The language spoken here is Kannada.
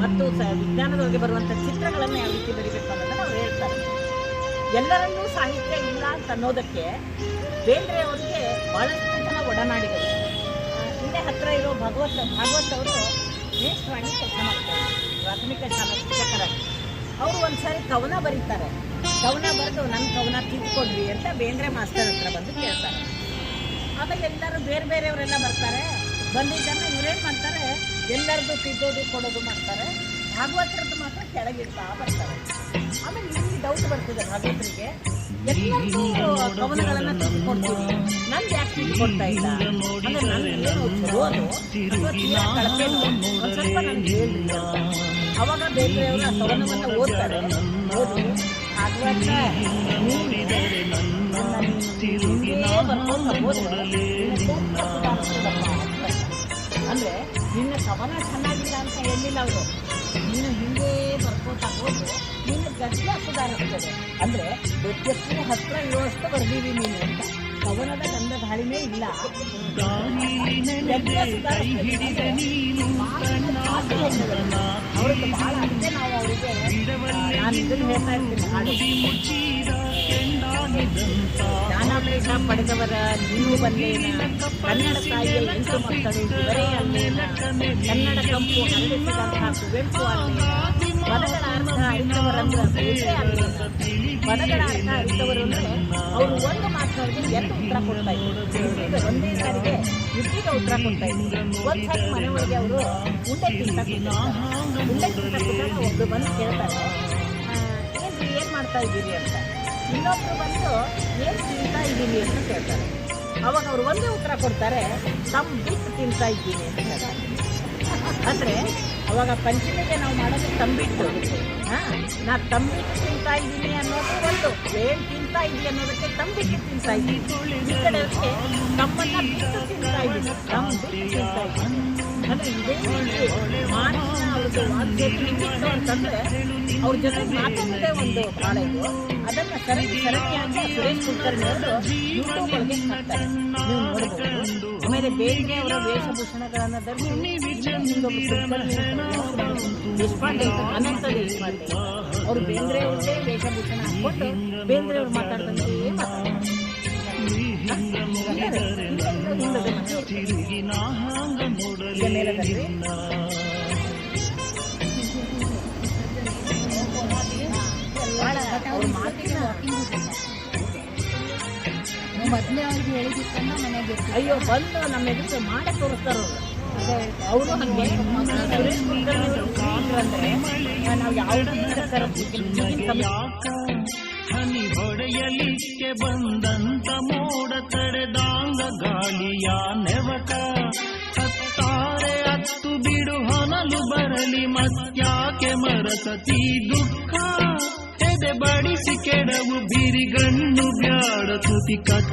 ಸಿನಿಮಾದೊಳಗೆ ಬರುವಂಥ ಚಿತ್ರಗಳನ್ನು ಯಾವ ರೀತಿ ಬರೀಬೇಕು ಅನ್ನೋದನ್ನ ಅವ್ರು ಹೇಳ್ತಾರೆ. ಎಲ್ಲರನ್ನೂ ಸಾಹಿತ್ಯ ಇಲ್ಲ ಅಂತ ಅನ್ನೋದಕ್ಕೆ ಬೇಂದ್ರೆ ಅವರಿಗೆ ಬಹಳಷ್ಟು ಜನ ಒಡನಾಡಿದರು. ಹಿಂದೆ ಹತ್ರ ಇರೋ ಭಗವತ್, ಭಾಗವತ್ ಅವರು ಮೇಷ್ಟ್ರಾಗಿ ಕೆಲಸ ಮಾಡ್ತಾರೆ. ಪ್ರಾಥಮಿಕ ಶಾಲಾ ಶಿಕ್ಷಕರಾಗಿ. ಅವರು ಒಂದ್ಸಾರಿ ಕವನ ಬರೀತಾರೆ. ಕವನ ಬರೆದು ನನ್ನ ಕವನ ತಿದ್ಕೊಡ್ರಿ ಅಂತ ಬೇಂದ್ರೆ ಮಾಸ್ತರ್ ಹತ್ರ ಬಂದು ಕೇಳ್ತಾರೆ. ಆಮೇಲೆ ಎಲ್ಲರೂ ಬೇರೆ ಬೇರೆಯವರೆಲ್ಲ ಬರ್ತಾರೆ. ಬಂದಿದ್ದನ್ನು ಇವ್ರೇನು ಮಾಡ್ತಾರೆ? ಎಲ್ಲರದ್ದು ತಿದ್ದೋದು, ಕೊಡೋದು ಮಾಡ್ತಾರೆ. ಭಾಗವತರದ್ದು ಮಾತ್ರ ಕೆಳಗಿಡ್ತಾ ಬರ್ತಾರೆ. ಆಮೇಲೆ ಇಲ್ಲಿ ಡೌಟ್ ಬರ್ತದೆ ಭಾಗವತರಿಗೆ. ಎಲ್ಲರಿಗೂ ಕವನಗಳನ್ನು ಕೊಡ್ತೀವಿ ನಂದು ಯಾಕೆ ಕೊಡ್ತಾ ಇಲ್ಲ? ಅಂದ್ರೆ ನಾನು ಅವಾಗ ಬೇರೆಯವರು ಓದ್ತಾರೆ. ನೀನು ಅಂದ್ರೆ ನಿನ್ನ ಕವನ ಚೆನ್ನಾಗಿಲ್ಲ ಅಂತ ಹೇಳಿಲ್ಲ ಅವರು ನೀನು ಹಿಂದೆ ಬರ್ಕೋತಾ ಹೋದ್ರೆ ನಿನ್ನ ಗದ್ಯ ಸುಧಾರಿಸ್ತದೆ ಅಂದ್ರೆ ವ್ಯತ್ಯಸ್ತಿನ ಹತ್ರ ಇರುವಷ್ಟು ಬರ್ದೀವಿ ನೀನು ಅಂತ ಕವನದ ಗಂಧ ಗಾಳಿನೇ ಇಲ್ಲ ಅವ್ರಿಗೆ ಬಹಳ ಅಂದ್ರೆ ನಾವು ಅವರಿಗೆ ನಾನು ಇದನ್ನು ಹೇಳ್ತಾ ಇರ್ತೀನಿ ಪಡೆದವರ ನೀವು ಬಂದೇನ? ಕನ್ನಡ ತಾಯಿಯ ಎಂಟು ಮಕ್ಕಳು ಇವರೇ ಕನ್ನಡ ಕಂಪು ಹರಡಿಸಿದಂತಹ ಕುವೆಂಪು ಅಲ್ಲೇನ? ಪದಗಳ ಅರ್ಥ ಅರಿತವರಂದ್ರೆ ಬೇರೆ ಅಲ್ಲೇನ? ಪದಗಳ ಅರ್ಥ ಅರಿತವರು ಅಂದ್ರೆ ಅವರು ಒಂದು ಮಾತಾಡಿದ್ರೆ ಎರಡು ಉತ್ತರ ಕೊಡ್ತಾ ಇದ್ರು. ಒಂದೇ ಸಾರಿಗೆ ಯುದ್ಧಿಗ ಉತ್ತರ ಕೊಡ್ತಾ ಇದ್ರು. ಒಂದು ಸಾರಿ ಮನೆ ಒಳಗೆ ಅವರು ಊಟ ತಿಂತ. ಉಂಡೆ ತಿಂತ ಒಬ್ರು ಬಂದು ಕೇಳ್ತಾರೆ. ಏನ್ ಮಾಡ್ತಾ ಇದ್ದೀರಿ ಅಂತ? ಇನ್ನೊಬ್ರು ಬಂದು, ಏನು ತಿಂತಾ ಇದ್ದೀನಿ? ಅಂತ ಕೇಳ್ತಾರೆ. ಅವಾಗ ಅವ್ರು ಒಂದೇ ಉತ್ತರ ಕೊಡ್ತಾರೆ ತಮ್ಮ ಬಿಟ್ಟು ತಿಂತಾ ಇದ್ದೀನಿ ಅಂತ ಹೇಳ್ತಾರೆ ಅಂದ್ರೆ, ಅವಾಗ ಪಂಚಮಿಗೆ ನಾವು ಮಾಡೋದು ತಂಬಿಟ್ಟು ಹಾ, ನಾ ತಂಬಿಟ್ಟು ತಿಂತಾ ಇದ್ದೀನಿ ಅನ್ನೋದು ಒಂದು, ಏನು ತಿಂತಾ ಇದ್ದೀನಿ ಅನ್ನೋದಕ್ಕೆ ತಂಬಿಟ್ಟು ತಿಂತಾ ಇದ್ದೀನಿ. ಈ ಕಡೆಗೆ ತಮ್ಮನ್ನ ಬಿಟ್ಟು ತಿಂತಾ ಇದ್ದೀನಿ ತಮ್ಮ ತಿಂತಾ ಇದ್ದೀನಿ. ಅಂದ್ರೆ ಇದೇ ಅಂತಂದ್ರೆ ಅವ್ರ ಜೊತೆ ಮಾತಾಡೋದೇ ಒಂದು ಕಾಲೇಜು ಅದನ್ನ ಸರಣಿ ಸರಣಿಯಾಗಿ ಸುರೇಶ್ ಕುಲಕರ್ಣಿ ಅವರು ಯೂಟ್ಯೂಬ್ ಒಳಗೆ ಹಾಕ್ತಾರೆ ಆಮೇಲೆ ಬೇರೆ ಅವರ ವೇಷಭೂಷಣಗಳನ್ನ ಧರಿಸಿ ದೇಶಪಾಂಡೆ ಅವರು ಬೇಂದ್ರೆ ಅವ್ರದ್ದೇ ವೇಷಭೂಷಣ ಹಾಕೊಂಡು ಬೇಂದ್ರೆ ಅವ್ರು ಮಾತಾಡ್ದಂತೆ ಮಾತಾಡ್ತಾರೆ ಮೊದಲೇ ಅವ್ರಿಗೆ ಮನೆಗೆ ಅಯ್ಯೋ, ಬಂದು ನಮ್ಮ ಎದುರು ಮಾಡಕ್ ತೋರಿಸ್ತಾರ ಅವರು. ಹಂಗೆ ಹನಿ ಹೊಡೆಯಲಿಕ್ಕೆ ಬಂದಂತ ಮೋಡ ತಡೆದಾಂಗ ಗಾಳಿಯ ನೆವಕ ಬರಲಿ ಮತ್ಯಾಕೆ ಮರಸತಿ ದುಃಖ? ಎದೆ ಬಡಿಸಿ ಕೆಡವು ಬಿರಿಗಣ್ಣು ಬ್ಯಾಡ ತುತಿ ಕಚ್ಚ.